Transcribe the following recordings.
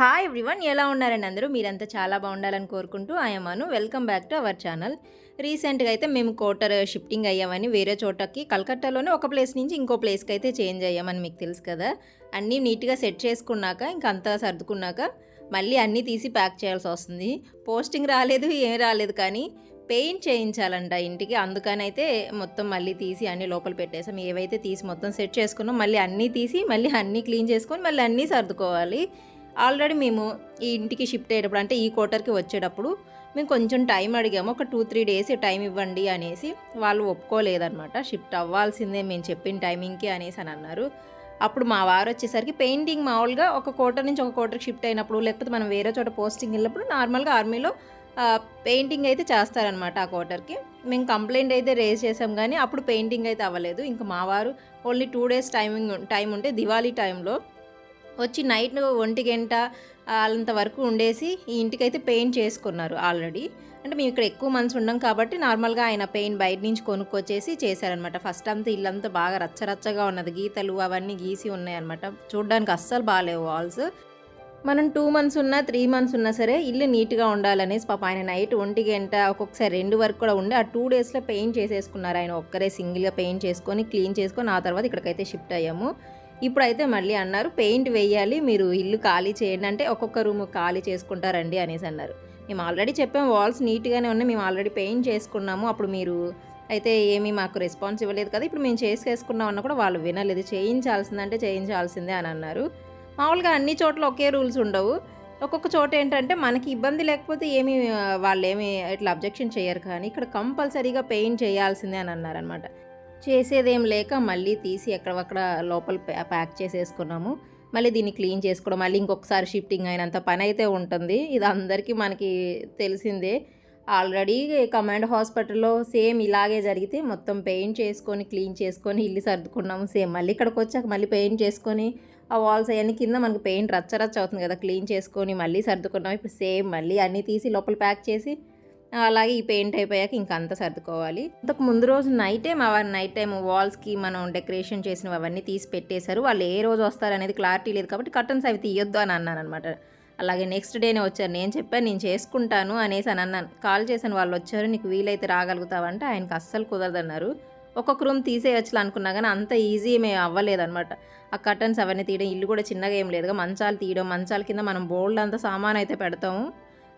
Hi everyone ఎలా ఉన్నారండి అందరూ? మీరంతా చాలా బాగుండాలని కోరుకుంటూ ఆయమాను welcome back to our channel రీసెంట్గా అయితే మేము కోటర్ షిఫ్టింగ్ అయ్యామని వేరే చోటకి కలకట్టాలోనే ఒక ప్లేస్ నుంచి ఇంకో ప్లేస్కి అయితే చేంజ్ అయ్యామని మీకు తెలుసు కదా. అన్నీ నీట్గా సెట్ చేసుకున్నాక ఇంకంతా సర్దుకున్నాక మళ్ళీ అన్నీ తీసి ప్యాక్ చేయాల్సి వస్తుంది. పోస్టింగ్ రాలేదు ఏం రాలేదు కానీ పెయింట్ చేయించాలంట ఇంటికి. అందుకని అయితే మొత్తం మళ్ళీ తీసి అన్ని లోపల పెట్టేసాం. ఏవైతే తీసి మొత్తం సెట్ చేసుకున్నాం మళ్ళీ అన్నీ తీసి మళ్ళీ అన్నీ క్లీన్ చేసుకొని మళ్ళీ అన్నీ సర్దుకోవాలి. ఆల్రెడీ మేము ఈ ఇంటికి షిఫ్ట్ అయ్యేటప్పుడు అంటే ఈ క్వార్టర్కి వచ్చేటప్పుడు మేము కొంచెం టైం అడిగాము. ఒక టూ త్రీ డేస్ టైం ఇవ్వండి అనేసి వాళ్ళు ఒప్పుకోలేదన్నమాట. షిఫ్ట్ అవ్వాల్సిందే మేము చెప్పిన టైమింగ్కి అనేసి అని అన్నారు. అప్పుడు మా వారు వచ్చేసరికి పెయింటింగ్ మామూలుగా ఒక కోటర్ నుంచి ఒక కోటర్కి షిఫ్ట్ అయినప్పుడు లేకపోతే మనం వేరే చోట పోస్టింగ్ వెళ్ళినప్పుడు నార్మల్గా ఆర్మీలో పెయింటింగ్ అయితే చేస్తారనమాట ఆ క్వార్టర్కి. మేము కంప్లైంట్ అయితే రేజ్ చేసాం కానీ అప్పుడు పెయింటింగ్ అయితే అవ్వలేదు. ఇంకా మా వారు only two days timing time ఉంటే దివాళీ టైంలో వచ్చి నైట్ ఒంటి గంట అంత వరకు ఉండేసి ఈ ఇంటికైతే పెయింట్ చేసుకున్నారు ఆల్రెడీ. అంటే మేము ఇక్కడ ఎక్కువ మంత్స్ ఉండం కాబట్టి నార్మల్గా ఆయన పెయింట్ బయట నుంచి కొనుక్కొచ్చేసి చేశారనమాట ఫస్ట్ అంతా ఇల్లంతా బాగా రచ్చరచ్చగా ఉన్నది. గీతలు అవన్నీ గీసి ఉన్నాయన్నమాట. చూడడానికి అస్సలు బాగాలేవు వాల్స్. మనం టూ మంత్స్ ఉన్నా త్రీ మంత్స్ ఉన్నా సరే ఇల్లు నీట్గా ఉండాలనేసి పాప ఆయన నైట్ ఒంటి గంట ఒక్కొక్కసారి రెండు వరకు కూడా ఉండి ఆ టూ డేస్లో పెయింట్ చేసేసుకున్నారు. ఆయన ఒక్కరే సింగిల్గా పెయింట్ చేసుకొని క్లీన్ చేసుకొని ఆ తర్వాత ఇక్కడికైతే షిఫ్ట్ అయ్యాము. ఇప్పుడైతే మళ్ళీ అన్నారు పెయింట్ వేయాలి మీరు ఇల్లు ఖాళీ చేయండి. అంటే ఒక్కొక్క రూమ్ ఖాళీ చేసుకుంటారండి అనేసి అన్నారు. మేము ఆల్రెడీ చెప్పాం వాల్స్ నీట్గానే ఉన్నాయి మేము ఆల్రెడీ పెయింట్ చేసుకున్నాము అప్పుడు మీరు అయితే ఏమీ మాకు రెస్పాన్స్ ఇవ్వలేదు కదా ఇప్పుడు మేము చేసేసుకున్నాం అన్న కూడా వాళ్ళు వినలేదు. చేయించాల్సిందంటే చేయించాల్సిందే అని అన్నారు. మామూలుగా అన్ని చోట్ల ఒకే రూల్స్ ఉండవు. ఒక్కొక్క చోట ఏంటంటే మనకి ఇబ్బంది లేకపోతే ఏమి వాళ్ళు ఏమి ఇట్లా అబ్జెక్షన్ చేయరు కానీ ఇక్కడ కంపల్సరీగా పెయింట్ చేయాల్సిందే అని అన్నారనమాట చేసేదేం లేక మళ్ళీ తీసి ఎక్కడక్కడ లోపల ప్యా- ప్యాక్ చేసేసుకున్నాము. మళ్ళీ దీన్ని క్లీన్ చేసుకోవడం మళ్ళీ ఇంకొకసారి షిఫ్టింగ్ అయినంత పని అయితే ఉంటుంది. ఇది అందరికీ మనకి తెలిసిందే. ఆల్రెడీ కమాండ్ హాస్పిటల్లో సేమ్ ఇలాగే జరిగితే మొత్తం పెయింట్ చేసుకొని క్లీన్ చేసుకొని ఇల్లు సర్దుకున్నాము సేమ్. మళ్ళీ ఇక్కడికి వచ్చాక మళ్ళీ పెయింట్ చేసుకొని ఆ వాల్స్ అవన్నీ కింద మనకు పెయింట్ రచ్చరచ్చ అవుతుంది కదా క్లీన్ చేసుకొని మళ్ళీ సర్దుకున్నాం ఇప్పుడు సేమ్ మళ్ళీ అన్నీ తీసి లోపల ప్యాక్ చేసి అలాగే ఈ పెయింట్ అయిపోయాక ఇంకంతా సర్దుకోవాలి. ఇంతకు ముందు రోజు నైట్ టైం అవన్నీ నైట్ టైం వాల్స్కి మనం డెకరేషన్ చేసినవి అవన్నీ తీసి పెట్టేశారు. వాళ్ళు ఏ రోజు వస్తారు అనేది క్లారిటీ లేదు కాబట్టి కర్టన్స్ అవి తీయొద్దు అని అన్నాను అనమాట అలాగే నెక్స్ట్ డేనే వచ్చారు. నేను చెప్పాను నేను చేసుకుంటాను అనేసి అని అన్నాను. కాల్ చేశాను వాళ్ళు వచ్చారు. నీకు వీలైతే రాగలుగుతావంటే ఆయనకు అస్సలు కుదరదన్నారు. ఒక్కొక్క రూమ్ తీసేయచ్చులు అనుకున్నా కానీ అంత ఈజీ మేము అవ్వలేదన్నమాట. ఆ కర్టన్స్ అవన్నీ తీయడం ఇల్లు కూడా చిన్నగా ఏం లేదుగా మంచాలు తీయడం మంచాల కింద మనం బోల్డ్ అంత సామాన్ అయితే పెడతాము.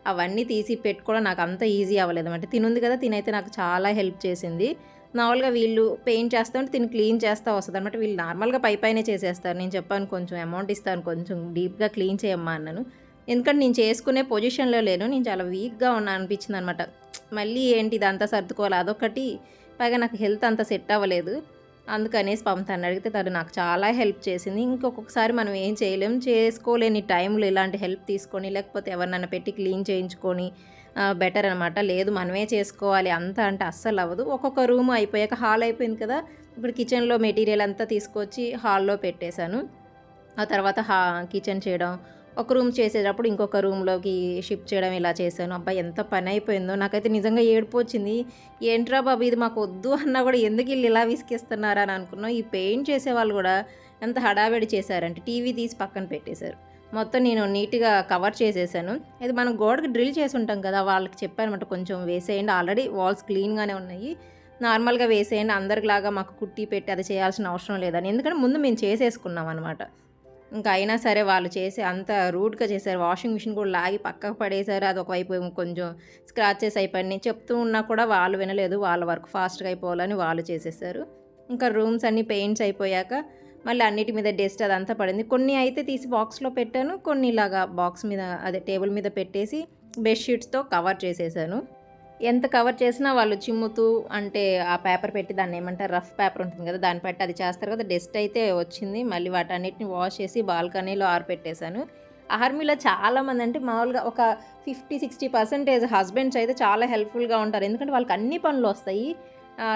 అవన్నీ తీసి పెట్టుకోవడం నాకు అంత ఈజీ అవ్వలేదు అంటే తినుంది కదా తినైతే నాకు చాలా హెల్ప్ చేసింది. మామూలుగా వీళ్ళు పెయింట్ చేస్తా ఉంటే తిని క్లీన్ చేస్తా వస్తుంది అనమాట. వీళ్ళు నార్మల్గా పై పైనే చేసేస్తారు. నేను చెప్పాను కొంచెం అమౌంట్ ఇస్తాను కొంచెం డీప్గా క్లీన్ చేయమ్మా అన్నాను. ఎందుకంటే నేను చేసుకునే పొజిషన్లో లేను. నేను చాలా వీక్గా ఉన్నా అనిపించింది అనమాట. మళ్ళీ ఏంటి ఇదంతా సర్దుకోవాలి? అదొకటి పైగా నాకు హెల్త్ అంత సెట్ అవ్వలేదు. అందుకనేసి పాపం తను అడిగితే తను నాకు చాలా హెల్ప్ చేసింది. ఇంకొకసారి మనం ఏం చేయలేం. చేసుకోలేని టైంలో ఇలాంటి హెల్ప్ తీసుకొని లేకపోతే ఎవరినైనా పెట్టి క్లీన్ చేయించుకొని బెటర్ అనమాట లేదు మనమే చేసుకోవాలి. అంత అంటే అస్సలు అవ్వదు. ఒక్కొక్క రూమ్ అయిపోయాక హాల్ అయిపోయింది కదా. ఇప్పుడు కిచెన్లో మెటీరియల్ అంతా తీసుకొచ్చి హాల్లో పెట్టేశాను. ఆ తర్వాత హా కిచెన్ చేయడం ఒక రూమ్ చేసేటప్పుడు ఇంకొక రూమ్లోకి షిఫ్ట్ చేయడం ఇలా చేశాను. అబ్బాయి ఎంత పని అయిపోయిందో నాకైతే నిజంగా ఏడుపు వచ్చింది. ఏంట్రా బాబు ఇది మాకు వద్దు అన్నా కూడా ఎందుకు వీళ్ళు ఇలా విసికిస్తున్నారా? అని అనుకున్నాం. ఈ పెయింట్ చేసే వాళ్ళు కూడా ఎంత హడావిడి చేశారంటే టీవీ తీసి పక్కన పెట్టేశారు. మొత్తం నేను నీట్గా కవర్ చేసేసాను. ఇది మనం గోడకి డ్రిల్ చేసి ఉంటాం కదా వాళ్ళకి చెప్పానమాట కొంచెం వేసేయండి. ఆల్రెడీ వాల్స్ క్లీన్గానే ఉన్నాయి. నార్మల్గా వేసేయండి. అందరిలాగా మాకు కుట్టి పెట్టి అది చేయాల్సిన అవసరం లేదని. ఎందుకంటే ముందు మేము చేసేసుకున్నాం అనమాట ఇంకా అయినా సరే వాళ్ళు చేసి అంత రూడ్గా చేశారు. వాషింగ్ మిషన్ కూడా లాగి పక్కకు పడేశారు. అది ఒకవైపు కొంచెం స్క్రాచెస్ అయిపోయినాయి చెప్తూ ఉన్నా కూడా వాళ్ళు వినలేదు. వాళ్ళ వర్క్ ఫాస్ట్గా అయిపోవాలని వాళ్ళు చేసేసారు. ఇంకా రూమ్స్ అన్నీ పెయింట్స్ అయిపోయాక మళ్ళీ అన్నిటి మీద డస్ట్ అదంతా పడింది. కొన్ని అయితే తీసి బాక్స్లో పెట్టాను. కొన్ని ఇలాగా బాక్స్ మీద అదే టేబుల్ మీద పెట్టేసి బెడ్షీట్స్తో కవర్ చేసేసాను. ఎంత కవర్ చేసినా వాళ్ళు చిమ్ముతూ అంటే ఆ పేపర్ పెట్టి దాన్ని ఏమంటారు రఫ్ పేపర్ ఉంటుంది కదా దాన్ని పెట్టి అది చేస్తారు కదా డస్ట్ అయితే వచ్చింది. మళ్ళీ వాటన్నిటిని వాష్ చేసి బాల్కనీలో ఆరిపెట్టేశాను. ఆర్మీలో చాలామంది అంటే మామూలుగా ఒక ఫిఫ్టీ సిక్స్టీ పర్సెంటేజ్ హస్బెండ్స్ అయితే చాలా హెల్ప్ఫుల్గా ఉంటారు. ఎందుకంటే వాళ్ళకి అన్ని పనులు వస్తాయి.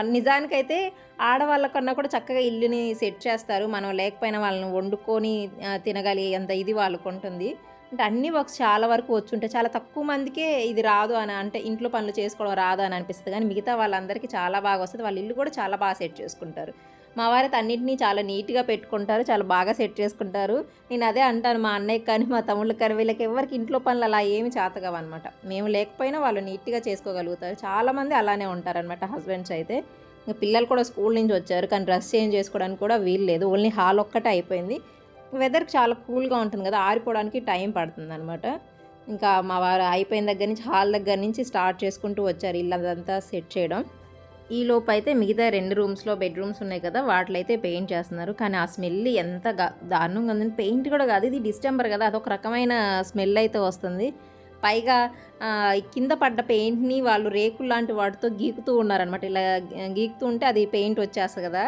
నిజానికైతే ఆడవాళ్ళ కన్నా కూడా చక్కగా ఇల్లుని సెట్ చేస్తారు. మనం లేకపోయినా వాళ్ళని వండుకొని ఆ, అంత ఇది వాళ్ళకు ఉంటుంది. అంటే అన్ని వర్క్స్ చాలా వరకు వచ్చుంటే చాలా తక్కువ మందికే ఇది రాదు అని అంటే ఇంట్లో పనులు చేసుకోవడం రాదు అని అనిపిస్తుంది. కానీ మిగతా వాళ్ళందరికీ చాలా బాగా వస్తుంది. వాళ్ళ ఇల్లు కూడా చాలా బాగా సెట్ చేసుకుంటారు. మా వారైతే అన్నింటినీ చాలా నీట్గా పెట్టుకుంటారు. చాలా బాగా సెట్ చేసుకుంటారు. నేను అదే అంటాను మా అన్నయ్యకి కానీ మా తమ్ముళ్ళకి కానీ వీళ్ళకి ఎవరికి ఇంట్లో పనులు అలా ఏమి చేతగవన్నమాట మేము లేకపోయినా వాళ్ళు నీట్గా చేసుకోగలుగుతారు. చాలామంది అలానే ఉంటారనమాట హస్బెండ్స్ అయితే. ఇంకా పిల్లలు కూడా స్కూల్ నుంచి వచ్చారు. కానీ డ్రెస్ చేంజ్ చేసుకోవడానికి కూడా వీలు లేదు. ఓన్లీ హాల్ ఒక్కటే అయిపోయింది. వెదర్ చాలా కూల్గా ఉంటుంది కదా ఆరిపోవడానికి టైం పడుతుంది అనమాట ఇంకా మా వారు అయిపోయిన దగ్గర నుంచి హాల్ దగ్గర నుంచి స్టార్ట్ చేసుకుంటూ వచ్చారు ఇల్లంతా సెట్ చేయడం. ఈ లోపు అయితే మిగతా రెండు రూమ్స్లో బెడ్రూమ్స్ ఉన్నాయి కదా వాటిలో అయితే పెయింట్ చేస్తున్నారు. కానీ ఆ స్మెల్ ఎంత దారుణంగా ఉందని పెయింట్ కూడా కాదు ఇది డిస్టెంబర్ కదా అదొక రకమైన స్మెల్ అయితే వస్తుంది. పైగా కింద పడ్డ పెయింట్ని వాళ్ళు రేకులు లాంటి వాటితో గీకుతూ ఉన్నారనమాట ఇలా గీకుతూ ఉంటే అది పెయింట్ వచ్చేస్తుంది కదా.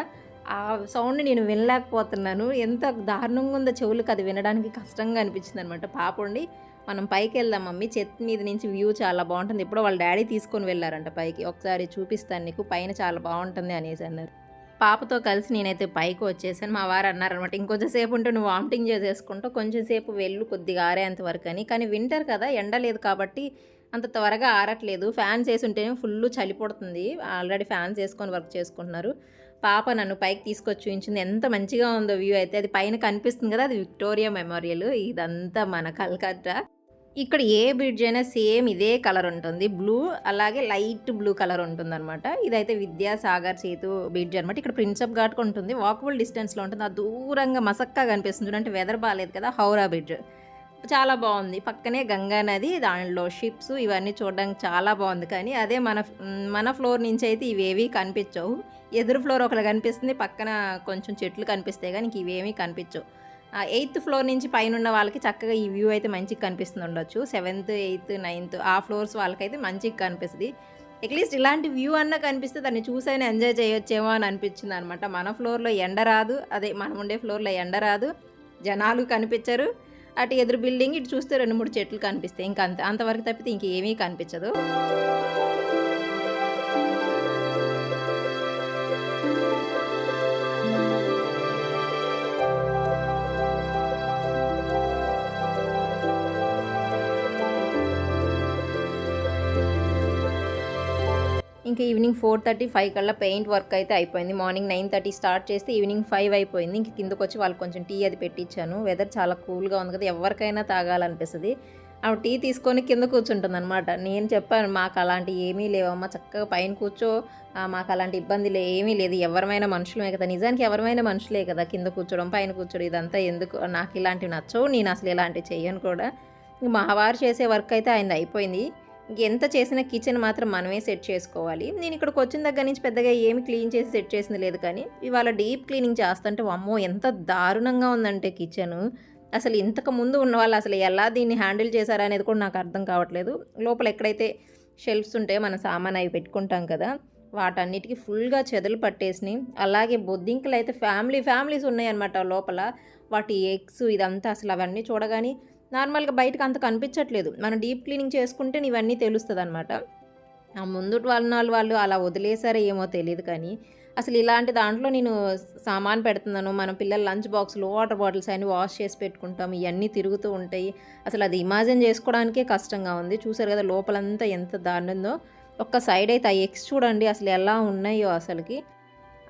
ఆ సౌండ్ నేను వినలేకపోతున్నాను. ఎంత దారుణంగా ఉందో చెవులకు అది వినడానికి కష్టంగా అనిపించింది అనమాట పాప ఉండి మనం పైకి వెళ్దాం మమ్మీ. చెత్త మీద నుంచి వ్యూ చాలా బాగుంటుంది. ఎప్పుడో వాళ్ళ డాడీ తీసుకొని వెళ్ళారంట పైకి. ఒకసారి చూపిస్తాను నీకు. పైన చాలా బాగుంటుంది అనేసి అన్నారు. పాపతో కలిసి నేనైతే పైకి వచ్చేసాను. మా వారు అన్నారనమాట ఇంకొంచెం సేపు ఉంటే నువ్వు వామిటింగ్ చేసేసుకుంటూ కొంచెం సేపు వెళ్ళు కొద్దిగా ఆరేంత వరకు అని. కానీ వింటర్ కదా ఎండ లేదు కాబట్టి అంత త్వరగా ఆరట్లేదు. ఫ్యాన్స్ వేసి ఉంటేనే ఫుల్ చలి పుడుతుంది. ఆల్రెడీ ఫ్యాన్స్ వేసుకొని వర్క్ చేసుకుంటున్నారు. పాప నన్ను పైకి తీసుకొచ్చి చూపించింది. ఎంత మంచిగా ఉందో వ్యూ అయితే. అది పైన కనిపిస్తుంది కదా అది విక్టోరియా మెమోరియల్. ఇదంతా మన కల్కత్తా. ఇక్కడ ఏ బ్రిడ్జ్ అయినా సేమ్ ఇదే కలర్ ఉంటుంది. బ్లూ అలాగే లైట్ బ్లూ కలర్ ఉంటుంది అనమాట ఇదైతే విద్యాసాగర్ సేతు బ్రిడ్జ్ అనమాట ఇక్కడ ప్రిన్సప్ ఘాట్కి ఉంటుంది. వాకబుల్ డిస్టెన్స్లో ఉంటుంది. ఆ దూరంగా మసక్కగా కనిపిస్తుంది. చూడండి వెదర్ బాగాలేదు కదా హౌరా బ్రిడ్జ్. చాలా బాగుంది. పక్కనే గంగా నది దానిలో షిప్స్ ఇవన్నీ చూడడానికి చాలా బాగుంది. కానీ అదే మన మన ఫ్లోర్ నుంచి అయితే ఇవేవి కనిపించవు. ఎదురు ఫ్లోర్ ఒకటి కనిపిస్తుంది పక్కన కొంచెం చెట్లు కనిపిస్తాయి కానీ ఇంక ఇవేమీ కనిపించవు. ఎయిత్ ఫ్లోర్ నుంచి పైన ఉన్న వాళ్ళకి చక్కగా ఈ వ్యూ అయితే మంచిగా కనిపిస్తుంది ఉండొచ్చు. సెవెంత్ ఎయిత్ నైన్త్ ఆ ఫ్లోర్స్ వాళ్ళకైతే మంచిగా కనిపిస్తుంది. అట్లీస్ట్ ఇలాంటి వ్యూ అన్న కనిపిస్తే దాన్ని చూసైనా ఎంజాయ్ చేయొచ్చేమో అని అనిపించింది అనమాట మన ఫ్లోర్లో ఎండ రాదు అదే మనం ఉండే ఫ్లోర్లో ఎండ రాదు జనాలు కనిపించరు. అటు ఎదురు బిల్డింగ్ ఇటు చూస్తే రెండు మూడు చెట్లు కనిపిస్తాయి. ఇంకా అంత అంతవరకు తప్పితే ఇంకేమీ కనిపించదు. ఇంకా ఈవినింగ్ ఫోర్ థర్టీ ఫైవ్ కల్లా పెయింట్ వర్క్ అయితే అయిపోయింది. మార్నింగ్ నైన్ థర్టీ స్టార్ట్ చేస్తే ఈవినింగ్ ఫైవ్ అయిపోయింది. ఇంక కిందకు వచ్చి వాళ్ళకి కొంచెం టీ అది పెట్టించాను వెదర్ చాలా కూల్గా ఉంది కదా ఎవరికైనా తాగాలనిపిస్తుంది. ఆ టీ తీసుకొని కింద కూర్చుంటుంది అనమాట నేను చెప్పాను మాకు అలాంటి ఏమీ లేవమ్మా చక్కగా పైన కూర్చో. మాకు అలాంటి ఇబ్బంది లే ఏమీ లేదు. ఎవరమైనా మనుషులమే కదా. నిజానికి ఎవరమైనా మనుషులే కదా కింద కూర్చోవడం పైన కూర్చోడం. ఇదంతా ఎందుకు? నాకు ఇలాంటివి నచ్చవు. నేను అసలు ఇలాంటివి చేయను కూడా. మా వారు చేసే వర్క్ అయితే ఆయన అయిపోయింది. ఎంత చేసినా కిచెన్ మాత్రం మనమే సెట్ చేసుకోవాలి. నేను ఇక్కడికి వచ్చిన దగ్గర నుంచి పెద్దగా ఏమి క్లీన్ చేసి సెట్ చేసింది లేదు కానీ ఇవాళ డీప్ క్లీనింగ్ చేస్తుంటే అమ్మో ఎంత దారుణంగా ఉందంటే కిచెన్. అసలు ఇంతకు ముందు ఉన్న వాళ్ళు అసలు ఎలా దీన్ని హ్యాండిల్ చేశారా అనేది కూడా నాకు అర్థం కావట్లేదు. లోపల ఎక్కడైతే షెల్ఫ్స్ ఉంటాయో మన సామాన్ అవి పెట్టుకుంటాం కదా వాటన్నిటికీ ఫుల్గా చెదలు పట్టేసినాయి. అలాగే బొద్దింకలు అయితే ఫ్యామిలీ ఫ్యామిలీస్ ఉన్నాయన్నమాట లోపల. వాటి ఎగ్స్ ఇదంతా అసలు అవన్నీ చూడగానే నార్మల్గా బయటకు అంత కనిపించట్లేదు. మనం డీప్ క్లీనింగ్ చేసుకుంటే ఇవన్నీ తెలుస్తుంది అనమాట ఆ ముందుటి వాళ్ళ వాళ్ళు వాళ్ళు అలా వదిలేసారో ఏమో తెలియదు కానీ అసలు ఇలాంటి దాంట్లో నేను సామాన్ పెడుతున్నాను మన పిల్లల లంచ్ బాక్స్లు వాటర్ బాటిల్స్ అన్ని వాష్ చేసి పెట్టుకుంటాం ఇవన్నీ తిరుగుతూ ఉంటాయి. అసలు అది ఇమాజిన్ చేసుకోవడానికే కష్టంగా ఉంది. చూసారు కదా లోపలంతా ఎంత దారుణందో. ఒక్క సైడ్ అయితే ఆ ఎక్స్ చూడండి అసలు ఎలా ఉన్నాయో అసలుకి.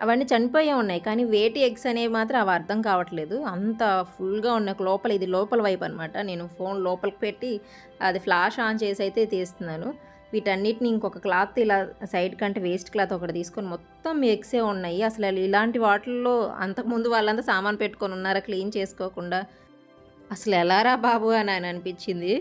అవన్నీ చనిపోయే ఉన్నాయి. కానీ వేటి ఎగ్స్ అనేవి మాత్రం అవి అర్థం కావట్లేదు. అంత ఫుల్గా ఉన్నాయి లోపల ఇది లోపల వైపు అనమాట నేను ఫోన్ లోపలికి పెట్టి అది ఫ్లాష్ ఆన్ చేసి అయితే తీస్తున్నాను. వీటన్నిటిని ఇంకొక క్లాత్ ఇలా సైడ్ కంటే వేస్ట్ క్లాత్ ఒకటి తీసుకొని మొత్తం ఎగ్సే ఉన్నాయి. అసలు ఇలాంటి వాటిల్లో అంతకుముందు వాళ్ళంతా సామాన్ పెట్టుకొని ఉన్నారా క్లీన్ చేసుకోకుండా? అసలు ఎలారా బాబు అని ఆయన అనిపించింది.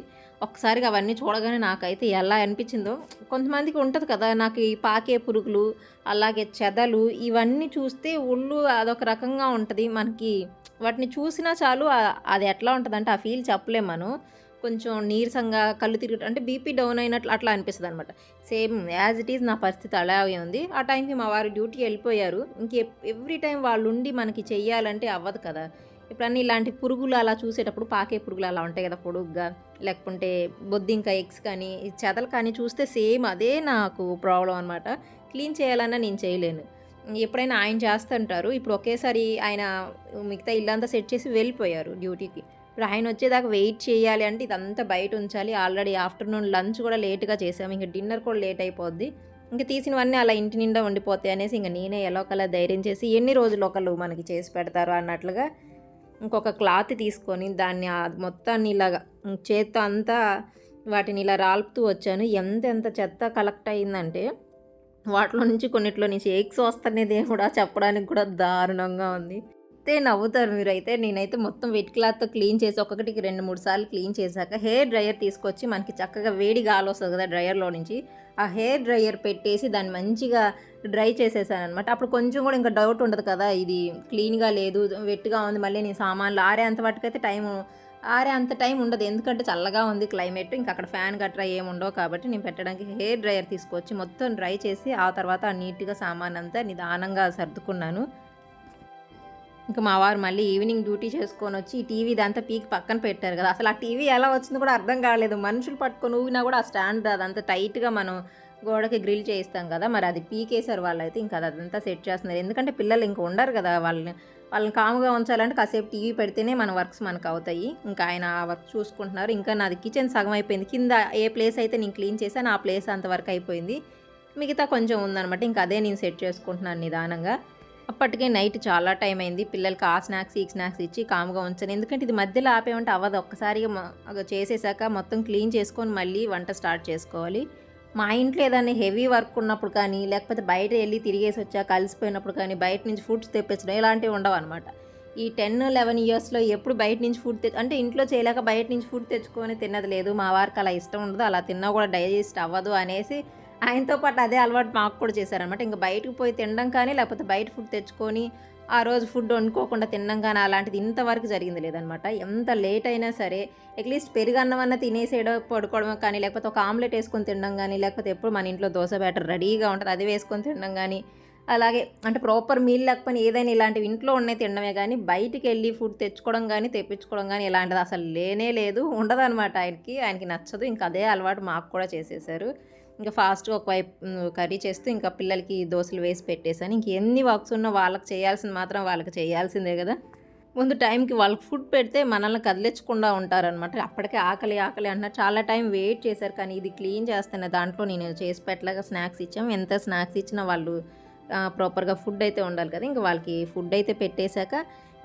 ఒకసారిగా అవన్నీ చూడగానే నాకైతే ఎలా అనిపించిందో కొంతమందికి ఉంటుంది కదా నాకు ఈ పాకే పురుగులు అలాగే చెదలు ఇవన్నీ చూస్తే ఒళ్ళు అదొక రకంగా ఉంటుంది. మనకి వాటిని చూసినా చాలు అది ఎట్లా ఉంటుందంటే ఆ ఫీల్ చెప్పలేం మనం. కొంచెం నీరసంగా కళ్ళు తిరిగి అంటే బీపీ డౌన్ అయినట్లు అట్లా అనిపిస్తుంది అనమాట సేమ్ యాజ్ ఇట్ ఈజ్ నా పరిస్థితి అలాగే ఉంది. ఆ టైంకి మా వారు డ్యూటీ వెళ్ళిపోయారు. ఇంకే ఎవ్రీ టైం వాళ్ళు ఉండి మనకి చెయ్యాలంటే అవ్వదు కదా. ఇప్పుడన్నీ ఇలాంటి పురుగులు అలా చూసేటప్పుడు పాకే పురుగులు అలా ఉంటాయి కదా పొడుగ్గా. లేకుంటే బొద్దింక ఎగ్స్ కానీ చెదలు కానీ చూస్తే సేమ్ అదే నాకు ప్రాబ్లం అనమాట క్లీన్ చేయాలన్నా నేను చేయలేను. ఎప్పుడైనా ఆయన చేస్తుంటారు. ఇప్పుడు ఒకేసారి ఆయన మిగతా ఇల్లంతా సెట్ చేసి వెళ్ళిపోయారు డ్యూటీకి. ఇప్పుడు ఆయన వచ్చేదాకా వెయిట్ చేయాలి అంటే ఇదంతా బయట ఉంచాలి. ఆల్రెడీ ఆఫ్టర్నూన్ లంచ్ కూడా లేట్గా చేసాము. ఇంకా డిన్నర్ కూడా లేట్ అయిపోద్ది. ఇంక తీసినవన్నీ అలా ఇంటి నిండా ఉండిపోతాయి అనేసి ఇంక నేనే ఎలా ఒకలా ధైర్యం చేసి ఎన్ని రోజులు ఒకళ్ళు మనకి చేసి పెడతారు అన్నట్లుగా ఇంకొక క్లాత్ తీసుకొని దాన్ని మొత్తాన్ని ఇలాగా చేత్తో అంతా వాటిని ఇలా రాల్పుతూ వచ్చాను. ఎంత ఎంత చెత్త కలెక్ట్ అయిందంటే వాటిలో నుంచి కొన్నిట్లో నుంచి ఎగ్స్ వస్తనేది కూడా చెప్పడానికి కూడా దారుణంగా ఉంది. చూస్తే నవ్వుతారు మీరైతే. నేనైతే మొత్తం వెట్ క్లాత్తో క్లీన్ చేసి ఒక్కొక్కటికి రెండు మూడు సార్లు క్లీన్ చేశాక హెయిర్ డ్రయర్ తీసుకొచ్చి మనకి చక్కగా వేడి గాలి వస్తుంది కదా డ్రయర్లో నుంచి. ఆ హెయిర్ డ్రయర్ పెట్టేసి దాన్ని మంచిగా డ్రై చేసేసాను అనమాట అప్పుడు కొంచెం కూడా ఇంకా డౌట్ ఉండదు కదా ఇది క్లీన్గా లేదు వెట్గా ఉంది మళ్ళీ నేను సామాన్లు ఆరేంత వాటికైతే టైం ఆరే అంత టైం ఉండదు. ఎందుకంటే చల్లగా ఉంది క్లైమేట్ ఇంకా అక్కడ ఫ్యాన్ గట్రా ఏమి ఉండవు కాబట్టి నేను పెట్టడానికి హెయిర్ డ్రయర్ తీసుకొచ్చి మొత్తం డ్రై చేసి ఆ తర్వాత నీట్గా సామాన్ అంతా నిదానంగా సర్దుకున్నాను. ఇంకా మా వారు మళ్ళీ ఈవినింగ్ డ్యూటీ చేసుకొని వచ్చి ఈ టీవీ ఇదంతా పీక్ పక్కన పెట్టారు కదా. అసలు ఆ టీవీ ఎలా వచ్చిందో కూడా అర్థం కాలేదు. మనుషులు పట్టుకొని ఊగినా కూడా ఆ స్టాండ్ అదంతా టైట్గా మనం గోడకి గ్రిల్ చేయిస్తాం కదా. మరి అది పీకేశారు వాళ్ళైతే ఇంకా అదంతా సెట్ చేస్తున్నారు. ఎందుకంటే పిల్లలు ఇంకా ఉండరు కదా వాళ్ళని. వాళ్ళని కాముగా ఉంచాలంటే కాసేపు టీవీ పెడితేనే మన వర్క్స్ మనకు అవుతాయి. ఇంకా ఆయన ఆ వర్క్ చూసుకుంటున్నారు. ఇంకా నాది కిచెన్ సగం అయిపోయింది. కింద ఏ ప్లేస్ అయితే నేను క్లీన్ చేశాను ఆ ప్లేస్ అంతవరకు అయిపోయింది. మిగతా కొంచెం ఉందనమాట ఇంకా అదే నేను సెట్ చేసుకుంటున్నాను నిదానంగా. అప్పటికే నైట్ చాలా టైం అయింది. పిల్లలకి ఆ స్నాక్స్ ఈ స్నాక్స్ ఇచ్చి కామ్గా ఉంచాను. ఎందుకంటే ఇది మధ్యలో ఆపేమంటే అవ్వదు. ఒక్కసారిగా చేసేసాక మొత్తం క్లీన్ చేసుకొని మళ్ళీ వంట స్టార్ట్ చేసుకోవాలి. మా ఇంట్లో ఏదైనా హెవీ వర్క్ ఉన్నప్పుడు కానీ లేకపోతే బయట వెళ్ళి తిరిగేసి వచ్చాక కలిసిపోయినప్పుడు కానీ బయట నుంచి ఫుడ్స్ తెప్పించడం ఇలాంటివి ఉండవు అనమాట ఈ టెన్ లెవెన్ ఇయర్స్లో ఎప్పుడు బయట నుంచి ఫుడ్ తె అంటే ఇంట్లో చేయలేక బయట నుంచి ఫుడ్ తెచ్చుకొని తిన్నది లేదు. మా వారికి అలా ఇష్టం ఉండదు. అలా తిన్నా కూడా డైజెస్ట్ అవ్వదు అనేసి ఆయనతో పాటు అదే అలవాటు మాకు కూడా చేశారనమాట ఇంకా బయటకు పోయి తినడం కానీ లేకపోతే బయట ఫుడ్ తెచ్చుకొని ఆ రోజు ఫుడ్ వండుకోకుండా తినడం కానీ అలాంటిది ఇంతవరకు జరిగింది లేదనమాట ఎంత లేట్ అయినా సరే అట్లీస్ట్ పెరుగన్నం అన్న తినేసేయడం పడుకోవడం కానీ లేకపోతే ఒక ఆమ్లెట్ వేసుకొని తినడం కానీ లేకపోతే ఎప్పుడు మన ఇంట్లో దోశ బ్యాటర్ రెడీగా ఉంటుంది అది వేసుకొని తినడం కానీ అలాగే అంటే ప్రాపర్ మీల్ లేకపోయినా ఏదైనా ఇలాంటివి ఇంట్లో ఉన్నాయి తినడమే కానీ బయటికి వెళ్ళి ఫుడ్ తెచ్చుకోవడం కానీ తెప్పించుకోవడం కానీ ఇలాంటిది అసలు లేనే లేదు ఉండదన్నమాట ఆయనకి ఆయనకి నచ్చదు. ఇంకా అదే అలవాటు మాకు కూడా చేసేసారు ఇంకా ఫాస్ట్గా ఒకవైపు కర్రీ చేస్తూ ఇంకా పిల్లలకి దోశలు వేసి పెట్టేశాను. ఇంక ఎన్ని వర్క్స్ ఉన్నా వాళ్ళకి చేయాల్సింది మాత్రం వాళ్ళకి చేయాల్సిందే కదా. ముందు టైంకి వాళ్ళకి ఫుడ్ పెడితే మనల్ని కదిలించకుండా ఉంటారనమాట అప్పటికే ఆకలి ఆకలి అన్న చాలా టైం వెయిట్ చేశారు. కానీ ఇది క్లీన్ చేస్తున్న దాంట్లో నేను చేసి పెట్టలేక స్నాక్స్ ఇచ్చాం ఎంత స్నాక్స్ ఇచ్చినా వాళ్ళు ప్రాపర్గా ఫుడ్ అయితే ఉండాలి కదా. ఇంకా వాళ్ళకి ఫుడ్ అయితే పెట్టేశాక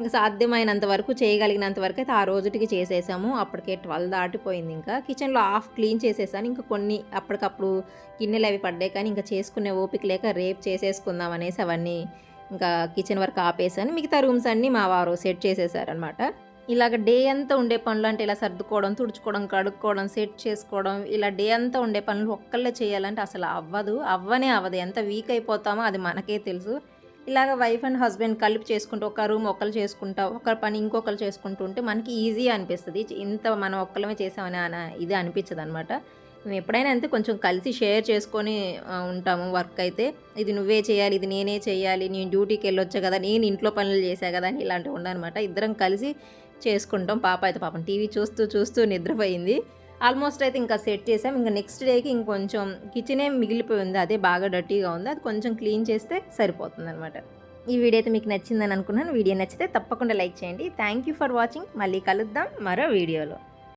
ఇంకా సాధ్యమైనంత వరకు చేయగలిగినంత వరకు అయితే ఆ రోజుటికి చేసేసాము. అప్పటికే ట్వెల్వ్ దాటిపోయింది ఇంకా. కిచెన్లో ఆఫ్ క్లీన్ చేసేసాను. ఇంకా కొన్ని అప్పటికప్పుడు గిన్నెలు అవి పడ్డాయి కానీ ఇంకా చేసుకునే ఓపిక లేక రేపు చేసేసుకుందాం అనేసి అవన్నీ ఇంకా కిచెన్ వరకు ఆపేసాను. మిగతా రూమ్స్ అన్నీ మా వారు సెట్ చేసేసారనమాట ఇలాగ డే అంతా ఉండే పనులు అంటే ఇలా సర్దుకోవడం తుడుచుకోవడం కడుక్కోవడం సెట్ చేసుకోవడం ఇలా డే అంతా ఉండే పనులు ఒక్కళ్ళే చేయాలంటే అసలు అవ్వదు. అవ్వనే అవ్వదు. ఎంత వీక్ అయిపోతామో అది మనకే తెలుసు. ఇలాగ వైఫ్ అండ్ హస్బెండ్ కలిపి చేసుకుంటూ ఒక రూమ్ ఒకరు చేసుకుంటా ఒక పని ఇంకొకరు చేసుకుంటూ ఉంటే మనకి ఈజీ అనిపిస్తుంది. ఇంత మనం ఒక్కలమే చేసామని ఇది అనిపించదు అనమాట మేము ఎప్పుడైనా అంతే కొంచెం కలిసి షేర్ చేసుకొని ఉంటాము వర్క్ అయితే. ఇది నువ్వే చేయాలి ఇది నేనే చేయాలి నేను డ్యూటీకి వెళ్ళొచ్చా కదా నేను ఇంట్లో పనులు చేశా కదా అని ఇలాంటివి ఉండనమాట ఇద్దరం కలిసి చేసుకుంటాం. పాప అయితే పాపం టీవీ చూస్తూ చూస్తూ నిద్రపోయింది. ఆల్మోస్ట్ అయితే ఇంకా సెట్ చేసాం. ఇంకా నెక్స్ట్ డేకి ఇంకొంచెం కిచెనే మిగిలిపోయి ఉంది. అదే బాగా డర్టీగా ఉంది. అది కొంచెం క్లీన్ చేస్తే సరిపోతుంది అనమాట ఈ వీడియో అయితే మీకు నచ్చిందని అనుకున్నాను. వీడియో నచ్చితే తప్పకుండా లైక్ చేయండి. థ్యాంక్ యూ ఫర్ వాచింగ్ మళ్ళీ కలుద్దాం మరో వీడియోలో.